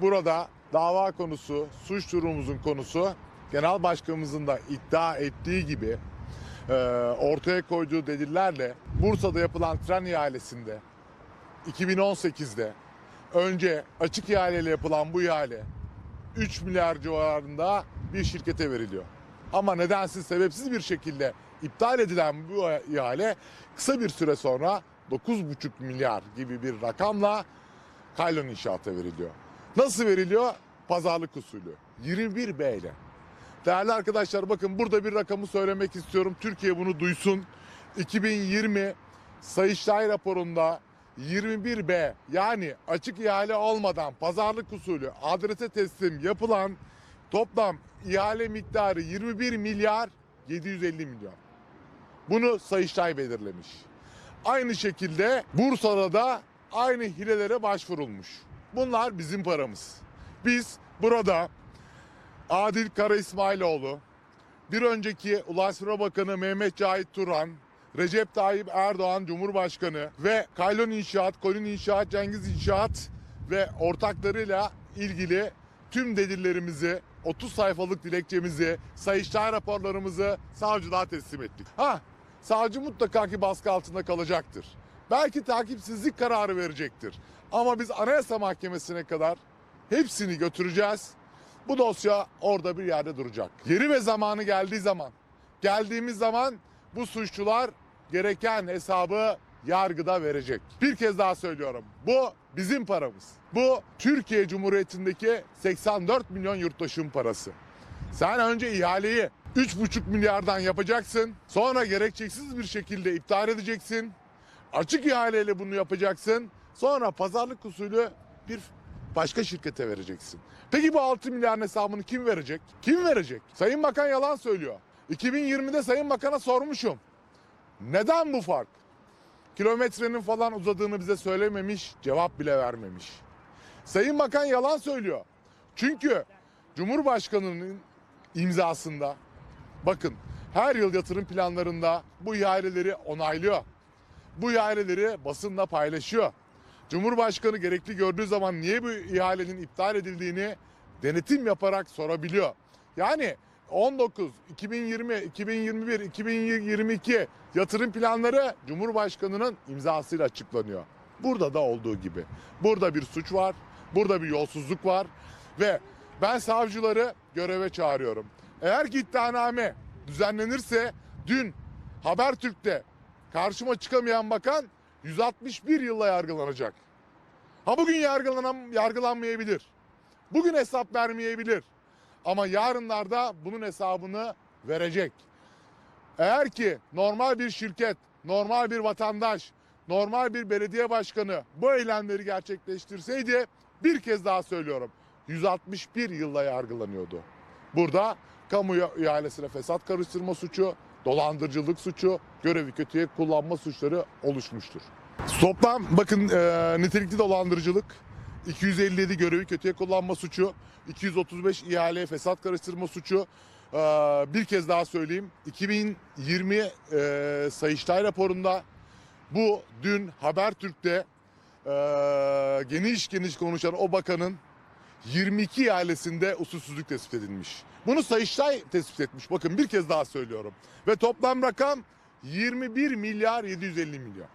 Burada dava konusu, suç durumumuzun konusu genel başkanımızın da iddia ettiği gibi e, ortaya koyduğu delillerle Bursa'da yapılan tren ihalesinde 2018'de önce açık ihaleyle yapılan bu ihale 3 milyar civarında bir şirkete veriliyor. Ama nedensiz sebepsiz bir şekilde iptal edilen bu ihale kısa bir süre sonra 9,5 milyar gibi bir rakamla Kaylon İnşaat'a veriliyor. Nasıl veriliyor? Pazarlık usulü. 21B ile. Değerli arkadaşlar bakın burada bir rakamı söylemek istiyorum. Türkiye bunu duysun. 2020 Sayıştay raporunda 21B yani açık ihale olmadan pazarlık usulü adrese teslim yapılan toplam ihale miktarı 21 milyar 750 milyon. Bunu Sayıştay belirlemiş. Aynı şekilde Bursa'da da aynı hilelere başvurulmuş. Bunlar bizim paramız. Biz burada Adil Kara İsmailoğlu, bir önceki Ulaştırma Bakanı Mehmet Cahit Turan, Recep Tayyip Erdoğan Cumhurbaşkanı ve Kaylon İnşaat, Kolin İnşaat, Cengiz İnşaat ve ortaklarıyla ilgili tüm delillerimizi, 30 sayfalık dilekçemizi, sayıştay raporlarımızı savcılığa teslim ettik. Ha, savcı mutlaka ki baskı altında kalacaktır. Belki takipsizlik kararı verecektir. Ama biz Anayasa Mahkemesi'ne kadar hepsini götüreceğiz. Bu dosya orada bir yerde duracak. Yeri ve zamanı geldiği zaman, geldiğimiz zaman bu suçlular gereken hesabı yargıda verecek. Bir kez daha söylüyorum. Bu bizim paramız. Bu Türkiye Cumhuriyeti'ndeki 84 milyon yurttaşın parası. Sen önce ihaleyi 3,5 milyardan yapacaksın. Sonra gerekçesiz bir şekilde iptal edeceksin. Açık ihaleyle bunu yapacaksın. Sonra pazarlık usulü bir başka şirkete vereceksin. Peki bu 6 milyarın hesabını kim verecek? Kim verecek? Sayın Bakan yalan söylüyor. 2020'de Sayın Bakan'a sormuşum. Neden bu fark? Kilometrenin falan uzadığını bize söylememiş, cevap bile vermemiş. Sayın Bakan yalan söylüyor. Çünkü Cumhurbaşkanı'nın imzasında bakın her yıl yatırım planlarında bu ihaleleri onaylıyor. Bu ihaleleri basınla paylaşıyor. Cumhurbaşkanı gerekli gördüğü zaman niye bu ihalenin iptal edildiğini denetim yaparak sorabiliyor. Yani 19, 2020, 2021, 2022 yatırım planları Cumhurbaşkanı'nın imzasıyla açıklanıyor. Burada da olduğu gibi. Burada bir suç var, burada bir yolsuzluk var ve ben savcıları göreve çağırıyorum. Eğer ki iddianame düzenlenirse dün Habertürk'te karşıma çıkamayan bakan 161 yılla yargılanacak. Ha bugün yargılanan, yargılanmayabilir. Bugün hesap vermeyebilir. Ama yarınlarda bunun hesabını verecek. Eğer ki normal bir şirket, normal bir vatandaş, normal bir belediye başkanı bu eylemleri gerçekleştirseydi bir kez daha söylüyorum 161 yılla yargılanıyordu. Burada kamu ihalesine fesat karıştırma suçu, dolandırıcılık suçu, görevi kötüye kullanma suçları oluşmuştur. Toplam bakın e, nitelikli dolandırıcılık, 257 görevi kötüye kullanma suçu, 235 ihale fesat karıştırma suçu. E, bir kez daha söyleyeyim. 2020 e, Sayıştay raporunda bu dün Habertürk'te e, geniş geniş konuşan o bakanın 22 ihalesinde usulsüzlük tespit edilmiş. Bunu Sayıştay tespit etmiş. Bakın bir kez daha söylüyorum. Ve toplam rakam 21 milyar 750 milyon.